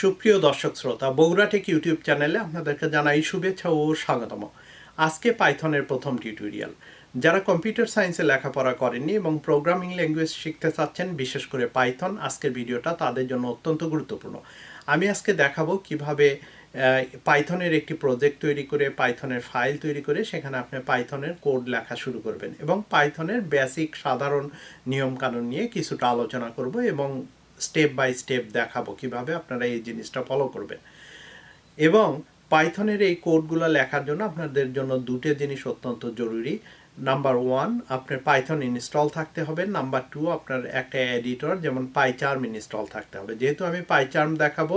সুপ্রিয় দর্শক শ্রোতা, বগুড়া টেক ইউটিউব চ্যানেলে আপনাদেরকে জানাই শুভেচ্ছা ও স্বাগতম। আজকে পাইথনের প্রথম টিউটোরিয়াল। যারা কম্পিউটার সায়েন্সে লেখাপড়া করেননি এবং প্রোগ্রামিং ল্যাঙ্গুয়েজ শিখতে চাচ্ছেন, বিশেষ করে পাইথন, আজকের ভিডিওটা তাদের জন্য অত্যন্ত গুরুত্বপূর্ণ। আমি আজকে দেখাবো কীভাবে পাইথনের একটি প্রজেক্ট তৈরি করে, পাইথনের ফাইল তৈরি করে, সেখানে আপনি পাইথনের কোড লেখা শুরু করবেন এবং পাইথনের বেসিক সাধারণ নিয়মকানুন নিয়ে কিছুটা আলোচনা করব এবং স্টেপ বাই স্টেপ দেখাবো কীভাবে আপনারা এই জিনিসটা ফলো করবেন। এবং পাইথনের এই কোডগুলো লেখার জন্য আপনাদের জন্য দুটো জিনিস অত্যন্ত জরুরি। নাম্বার ওয়ান আপনার পাইথন ইনস্টল থাকতে হবে। নাম্বার টু আপনার একটা এডিটর যেমন পাইচার্ম ইনস্টল থাকতে হবে। যেহেতু আমি পাইচার্ম দেখাবো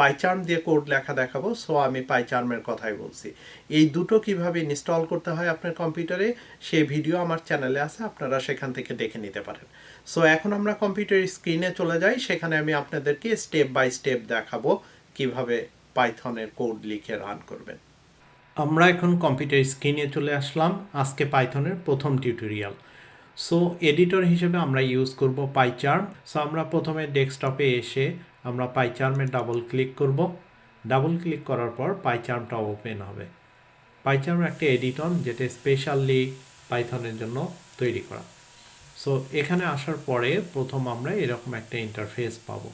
পাইচার্ম দিয়ে কোড লেখা দেখাবো সো আমি পাইচার্মের কথাই বলছি। এই দুটো কীভাবে ইনস্টল করতে হয় আপনার কম্পিউটারে সেই ভিডিও আমার চ্যানেলে আছে, আপনারা সেখান থেকে দেখে নিতে পারেন। সো এখন আমরা কম্পিউটার স্ক্রিনে চলে যাই। সেখানে আমি আপনাদেরকে স্টেপ বাই স্টেপ দেখাবো কীভাবে পাইথনের কোড লিখে রান করবেন। আমরা এখন কম্পিউটার স্ক্রিনে চলে আসলাম। আজকে পাইথনের প্রথম টিউটোরিয়াল সো এডিটর হিসেবে আমরা ইউজ করব পাইচার্ম সো আমরা প্রথমে ডেস্কটপে এসে আমরা পাইচার্মে ডাবল ক্লিক করব। ডাবল ক্লিক করার পর পাইচার্মটা ওপেন হবে। পাইচার্ম একটা এডিটর যেটা স্পেশালি পাইথনের জন্য তৈরি করা। সো এখানে আসার পরে প্রথম আমরা এরকম একটা ইন্টারফেস পাবো।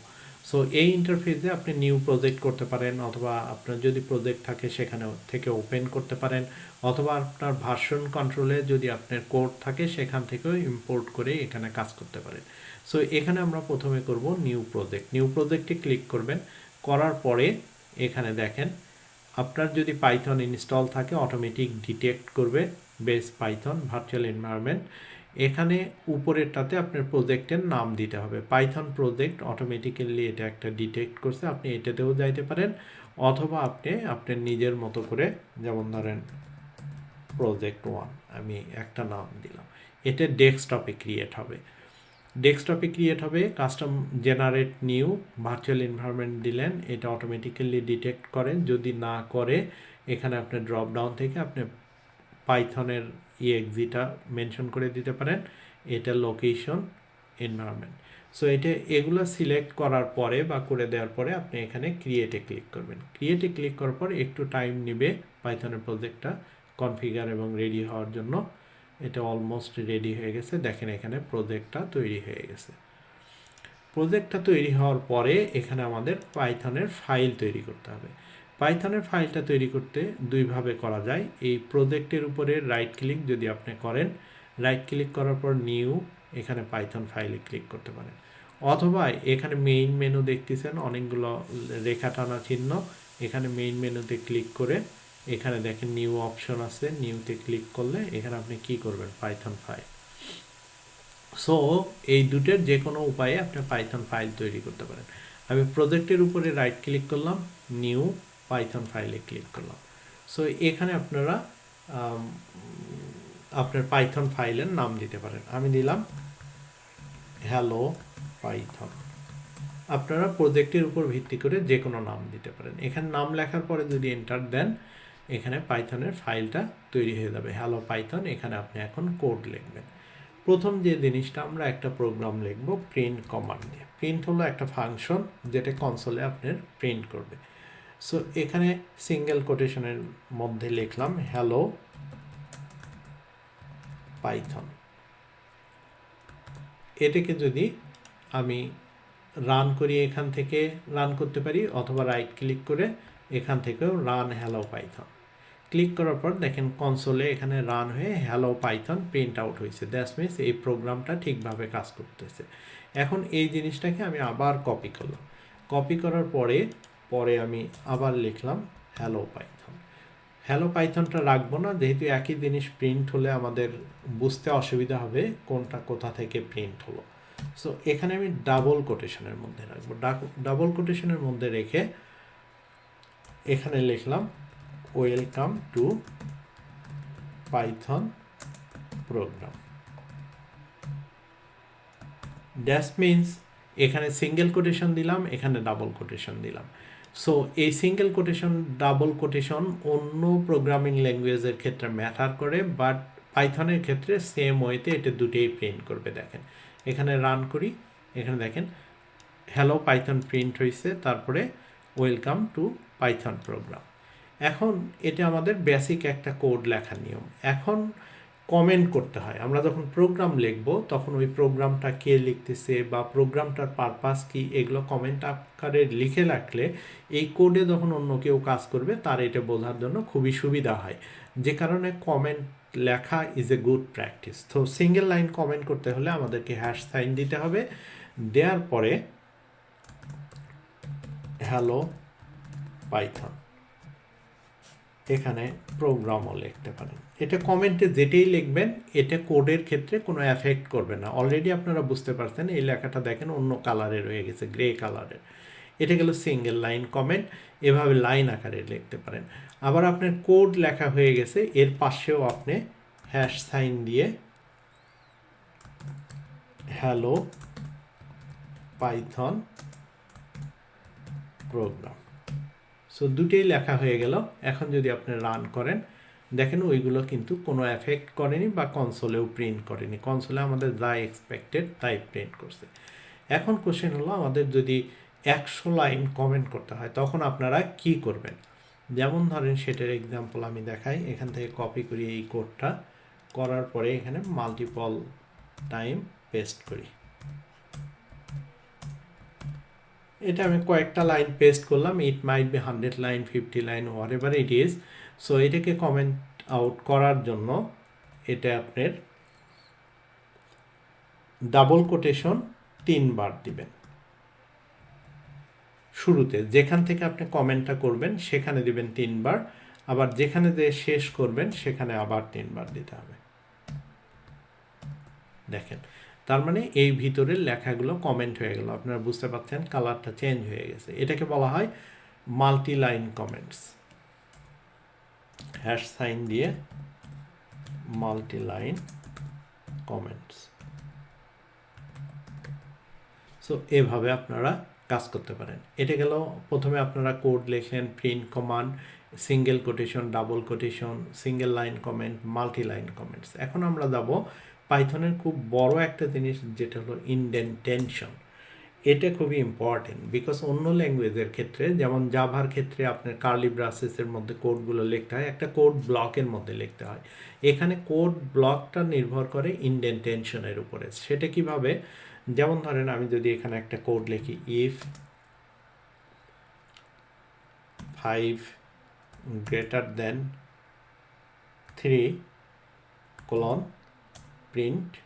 সো এই ইন্টারফেসে আপনি নিউ প্রজেক্ট করতে পারেন, অথবা আপনার যদি প্রজেক্ট থাকে সেখানে থেকে ওপেন করতে পারেন, অথবা আপনার ভার্সন কন্ট্রোলে যদি আপনার কোড থাকে সেখান থেকেও ইম্পোর্ট করে এখানে কাজ করতে পারেন। সো এখানে আমরা প্রথমে করব নিউ প্রজেক্ট নিউ প্রজেক্টে ক্লিক করবেন, করার পরে এখানে দেখেন, আপনার যদি পাইথন ইনস্টল থাকে অটোমেটিক ডিটেক্ট করবে বেস পাইথন ভার্চুয়াল এনভায়রনমেন্ট এখানে উপরেরটাতে আপনার প্রজেক্টের নাম দিতে হবে। পাইথন প্রজেক্ট অটোমেটিক্যালি এটা একটা ডিটেক্ট করছে, আপনি এটাতেও যাইতে পারেন, অথবা আপনি আপনার নিজের মতো করে যেমন ধরেন প্রজেক্ট ওয়ান আমি একটা নাম দিলাম। এটা ডেস্কটপে ক্রিয়েট হবে। ডেস্কটপে ক্রিয়েট হবে custom generate new virtual environment দিলেন, এটা অটোমেটিক্যালি ডিটেক্ট করেন যদি না করে, এখানে আপনার ড্রপ ডাউন থেকে আপনি পাইথনের ই ইএক্সিটা মেনশন করে দিতে পারেন। এটা লোকেশন এনভায়রনমেন্ট সো এটা এগুলো সিলেক্ট করার পরে বা করে দেওয়ার পরে আপনি এখানে ক্রিয়েটে ক্লিক করবেন। ক্রিয়েটে ক্লিক করার পর একটু টাইম নেবে পাইথনের প্রজেক্টটা কনফিগার এবং রেডি হওয়ার জন্য। এটা অলমোস্ট রেডি হয়ে গেছে। দেখেন এখানে প্রজেক্টটা তৈরি হয়ে গেছে। প্রজেক্টটা তৈরি হওয়ার পরে এখানে আমাদের পাইথনের ফাইল তৈরি করতে হবে। পাইথনের ফাইলটা তৈরি করতে দুইভাবে করা যায়। এই প্রজেক্টের উপরে রাইট ক্লিক যদি আপনি করেন রাইট ক্লিক করার পর নিউ এখানে পাইথন ফাইলে ক্লিক করতে পারেন। অথবা এখানে মেইন মেনু দেখতেছেন, অনেকগুলো রেখা টানা চিহ্ন, এখানে মেইন মেনুতে ক্লিক করে এখানে দেখেন নিউ অপশন আছে নিউতে ক্লিক করলে এখানে আপনি কি করবেন? পাইথন ফাইল সো এই দুটের যে কোনো উপায়ে আপনি পাইথন ফাইল তৈরি করতে পারেন। আমি প্রজেক্টের উপরে রাইট ক্লিক করলাম নিউ পাইথন ফাইলে ক্লিক করলাম। সো এখানে আপনারা আপনার পাইথন ফাইলের নাম দিতে পারেন। আমি দিলাম হ্যালো পাইথন আপনারা প্রজেক্টের উপর ভিত্তি করে যে কোনো নাম দিতে পারেন। এখানে নাম লেখার পরে যদি এন্টার দেন, এখানে পাইথনের ফাইলটা তৈরি হয়ে যাবে। হ্যালো পাইথন এখানে আপনি এখন কোড লিখবেন। প্রথম যে জিনিসটা আমরা একটা প্রোগ্রাম লিখব প্রিন্ট কমান্ড দিয়ে। প্রিন্ট হলো একটা ফাংশন যেটা কনসোলে আপনার প্রিন্ট করবে। সো এখানে সিঙ্গেল কোটেশনের মধ্যে লিখলাম হ্যালো পাইথন এটাকে যদি আমি রান করি এখান থেকে রান করতে পারি, অথবা রাইট ক্লিক করে এখান থেকেও রান হ্যালো পাইথন ক্লিক করার পর দেখেন কনসোলে এখানে রান হয়ে হ্যালো পাইথন প্রিন্ট আউট হয়েছে। দ্যাটস মিনস এই প্রোগ্রামটা ঠিকভাবে কাজ করতেছে। এখন এই জিনিসটাকে আমি আবার কপি করলাম। কপি করার পরে পরে আমি আবার লিখলাম হ্যালো পাইথন হ্যালো পাইথনটা রাখব না, যেহেতু একই জিনিস প্রিন্ট হলে আমাদের বুঝতে অসুবিধা হবে কোনটা কোথা থেকে প্রিন্ট হলো। সো এখানে আমি ডাবল কোটেশনের মধ্যে রাখব। ডাবল কোটেশনের মধ্যে রেখে এখানে লিখলাম welcome to Python program that means এখানে সিঙ্গেল কোটেশন দিলাম, এখানে ডাবল কোটেশন দিলাম। সো এই সিঙ্গেল কোটেশন ডাবল কোটেশন অন্য প্রোগ্রামিং ল্যাঙ্গুয়েজের ক্ষেত্রে ম্যাটার করে বাট পাইথনের ক্ষেত্রে সেম ওয়েতে এটা দুটোই প্রিন্ট করবে, দেখেন। এখানে রান করি, এখানে দেখেন হ্যালো পাইথন প্রিন্ট হয়েছে তারপরে ওয়েলকাম টু পাইথন প্রোগ্রাম এখন, এটা আমাদের বেসিক একটা কোড লেখার নিয়ম। এখন কমেন্ট করতে হয়। আমরা যখন প্রোগ্রাম লিখব, তখন ওই প্রোগ্রামটা কে লিখতেছে বা প্রোগ্রামটার পারপাস কি, এগুলো কমেন্ট আকারে লিখে রাখলে এই কোডে যখন অন্য কেউ কাজ করবে, তার এটা বোঝার জন্য খুবই সুবিধা হয়। যে কারণে কমেন্ট লেখা ইজ এ গুড প্র্যাকটিস তো সিঙ্গেল লাইন কমেন্ট করতে হলে আমাদেরকে হ্যাশ সাইন দিতে হবে। দেওয়ার পরে হ্যালো পাইথন এখানে প্রোগ্রামও লিখতে পারেন। এটা কমেন্টে যেটাই লিখবেন, এটা কোডের ক্ষেত্রে কোনো এফেক্ট করবে না। অলরেডি আপনারা বুঝতে পারছেন, এই লেখাটা দেখেন অন্য কালারে রয়ে গেছে গ্রে কালারের এটা গেল সিঙ্গেল লাইন কমেন্ট এভাবে লাইন আকারে লিখতে পারেন। আবার আপনার কোড লেখা হয়ে গেছে, এর পাশেও আপনি হ্যাশ সাইন দিয়ে হ্যালো পাইথন প্রোগ্রাম সো দুটোই লেখা হয়ে গেল। এখন যদি আপনি রান করেন দেখেন ওইগুলো কিন্তু কোনো এফেক্ট করেনি বা কনসোলেও প্রিন্ট করেনি। কনসোলে আমাদের যা এক্সপেক্টেড তাই প্রিন্ট করছে। এখন কোশ্চেন হলো আমাদের যদি একশো লাইন কমেন্ট করতে হয়, তখন আপনারা কি করবেন? যেমন ধরেন সেটার এক্সাম্পল আমি দেখাই, এখান থেকে কপি করি এই কোডটা করার পরে এখানে মাল্টিপল টাইম পেস্ট করি। এটা আমি কয়েকটা লাইন পেস্ট করলাম it might be hundred line fifty line wherever it is so এটাকে কমেন্ট আউট করার জন্য এটা আপনার ডাবল কোটেশন তিনবার দিবেন। শুরুতে যেখান থেকে আপনি কমেন্টটা করবেন, সেখানে দিবেন তিনবার। আবার যেখানে দিয়ে শেষ করবেন, সেখানে আবার তিনবার দিতে হবে। দেখেন, তার মানে এই ভিতরের লেখাগুলো কমেন্ট হয়ে গেল। আপনারা বুঝতে পারছেন কালারটা চেঞ্জ হয়ে গেছে। এটাকে বলা হয় multi line comments hash sign দিয়ে মাল্টি লাইন কমেন্টস সো এভাবে আপনারা কাজ করতে পারেন। এটা গেল, প্রথমে আপনারা কোড লেখেন print command single quotation double quotation single line comment multi line comments এখন আমরা যাব পাইথনের খুব বড় একটা জিনিস, যেটা হলো ইনডেন্টেনশন এটা খুবই ইম্পর্টেন্ট বিকজ অন্য ল্যাঙ্গুয়েজের ক্ষেত্রে, যেমন জাভার ক্ষেত্রে আপনার কার্লি ব্রাসেসের মধ্যে কোডগুলো লিখতে হয়, একটা কোড ব্লকের মধ্যে লিখতে হয়। এখানে কোড ব্লকটা নির্ভর করে ইনডেন্টেনশনের উপরে। সেটা কীভাবে? যেমন ধরেন আমি যদি এখানে একটা কোড লিখি if five greater than three colon print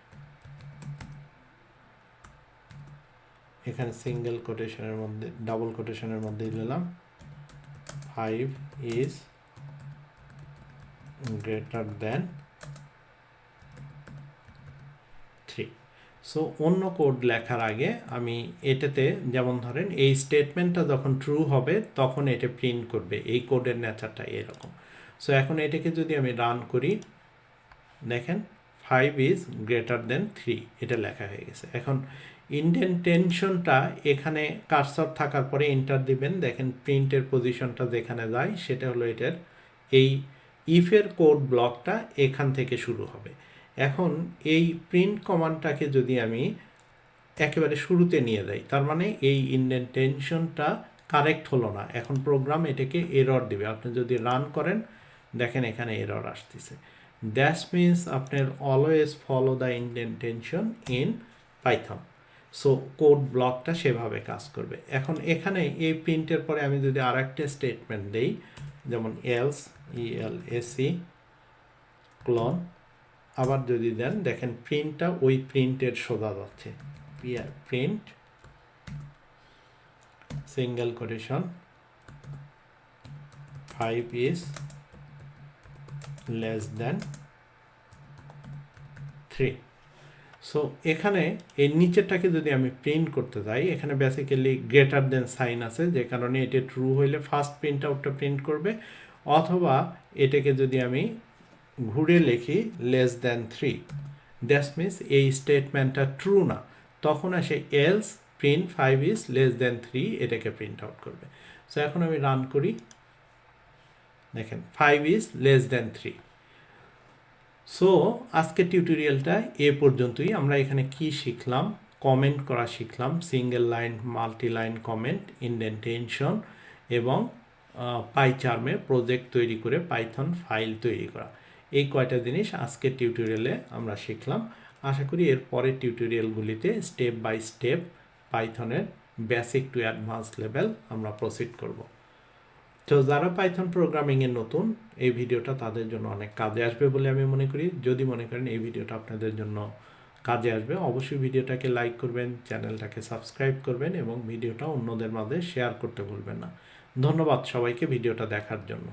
এখানে সিঙ্গেল কোটেশনের মধ্যে ডাবল কোটেশনের মধ্যে দিলাম five is greater than three so অন্য কোড লেখার আগে আমি এটাতে, যেমন ধরেন, এই স্টেটমেন্টটা যখন ট্রু হবে, তখন এটা প্রিন্ট করবে। এই কোডের নেচারটা এরকম। সো এখন এটাকে যদি আমি রান করি, দেখেন five is greater than three এটা লেখা হয়ে গেছে। এখন ইন্ডেন্টেনশনটা এখানে কারসর থাকার পরে এন্টার দিবেন। দেখেন প্রিন্টের পজিশনটা যেখানে যায়, সেটা হলো এটার। এই ইফের কোড ব্লকটা এখান থেকে শুরু হবে। এখন এই প্রিন্ট কমান্ডটাকে যদি আমি একেবারে শুরুতে নিয়ে যাই, তার মানে এই ইন্ডেন্টেনশনটা কারেক্ট হলো না। এখন প্রোগ্রাম এটাকে এরর দিবে। আপনি যদি রান করেন, দেখেন এখানে এরর আসতেছে। দ্যাট মিনস আপনার always follow the indentation in Python so code ব্লকটা সেভাবে কাজ করবে। এখন এখানে এই প্রিন্টের পরে আমি যদি আর একটা স্টেটমেন্ট দেই, যেমন এলস ইএল এসি ক্লন আবার যদি দেন, দেখেন প্রিন্টটা ওই প্রিন্টের সোজা যাচ্ছে। Print single quotation five is less than three so এখানে এর নিচেরটাকে যদি আমি প্রিন্ট করতে যাই, এখানে বেসিক্যালি গ্রেটার দেন সাইন আছে, যে কারণে এটা ট্রু হইলে ফার্স্ট প্রিন্ট আউটটা প্রিন্ট করবে, অথবা এটাকে যদি আমি ঘুরে লিখি less than three that means এই স্টেটমেন্টটা ট্রু না, তখন আসে else print five is less than three এটাকে প্রিন্ট আউট করবে। সো এখন আমি রান করি, দেখেন five is less than three so আজকের টিউটোরিয়ালটা এ পর্যন্তই। আমরা এখানে কি শিখলাম? কমেন্ট করা শিখলাম। Single line multi line comment indentation এবং পাইচার্মে প্রজেক্ট তৈরি করে পাইথন ফাইল তৈরি করা। এই কয়টা জিনিস আজকের টিউটোরিয়ালে আমরা শিখলাম। আশা করি এর পরের টিউটোরিয়ালগুলিতে স্টেপ বাই স্টেপ পাইথনের বেসিক টু অ্যাডভান্স লেভেল আমরা প্রসিড করব। তো যারা পাইথন প্রোগ্রামিংয়ে নতুন, এই ভিডিওটা তাদের জন্য অনেক কাজে আসবে বলে আমি মনে করি। যদি মনে করেন এই ভিডিওটা আপনাদের জন্য কাজে আসবে, অবশ্যই ভিডিওটাকে লাইক করবেন, চ্যানেলটাকে সাবস্ক্রাইব করবেন এবং ভিডিওটা অন্যদের মাঝে শেয়ার করতে ভুলবেন না। ধন্যবাদ সবাইকে ভিডিওটা দেখার জন্য।